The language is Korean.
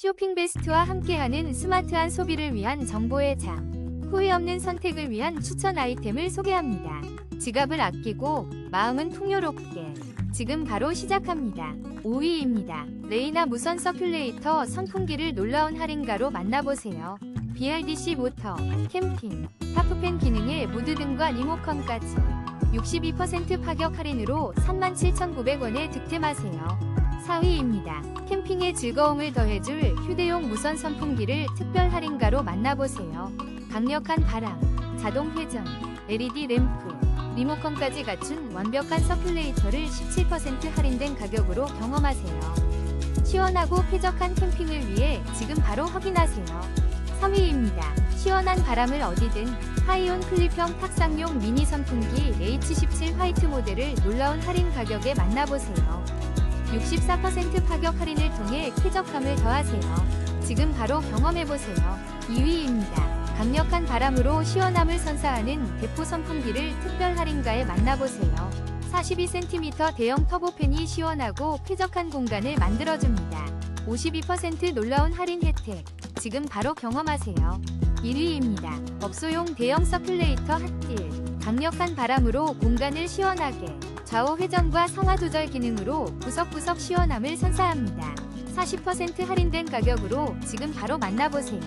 쇼핑 베스트와 함께하는 스마트한 소비를 위한 정보의 장. 후회 없는 선택을 위한 추천 아이템을 소개합니다. 지갑을 아끼고 마음은 풍요롭게. 지금 바로 시작합니다. 5위입니다. 레이나 무선 서큘레이터 선풍기를 놀라운 할인가로 만나보세요. BRDC 모터, 캠핑, 타프팬 기능에 무드 등과 리모컨까지 62% 파격 할인으로 37,900원에 득템하세요. 4위입니다. 캠핑의 즐거움을 더해줄 휴대용 무선 선풍기를 특별 할인가로 만나보세요. 강력한 바람, 자동 회전, LED 램프, 리모컨까지 갖춘 완벽한 서큘레이터를 17% 할인된 가격으로 경험하세요. 시원하고 쾌적한 캠핑을 위해 지금 바로 확인하세요. 3위입니다. 시원한 바람을 어디든 하이온 클립형 탁상용 미니 선풍기 H17 화이트 모델을 놀라운 할인 가격에 만나보세요. 64% 파격 할인을 통해 쾌적함을 더하세요. 지금 바로 경험해보세요. 2위입니다. 강력한 바람으로 시원함을 선사하는 대포 선풍기를 특별 할인가에 만나보세요. 42cm 대형 터보팬이 시원하고 쾌적한 공간을 만들어줍니다. 52% 놀라운 할인 혜택. 지금 바로 경험하세요. 1위입니다. 업소용 대형 서큘레이터 핫딜. 강력한 바람으로 공간을 시원하게. 좌우 회전과 상하 조절 기능으로 구석구석 시원함을 선사합니다. 40% 할인된 가격으로 지금 바로 만나보세요.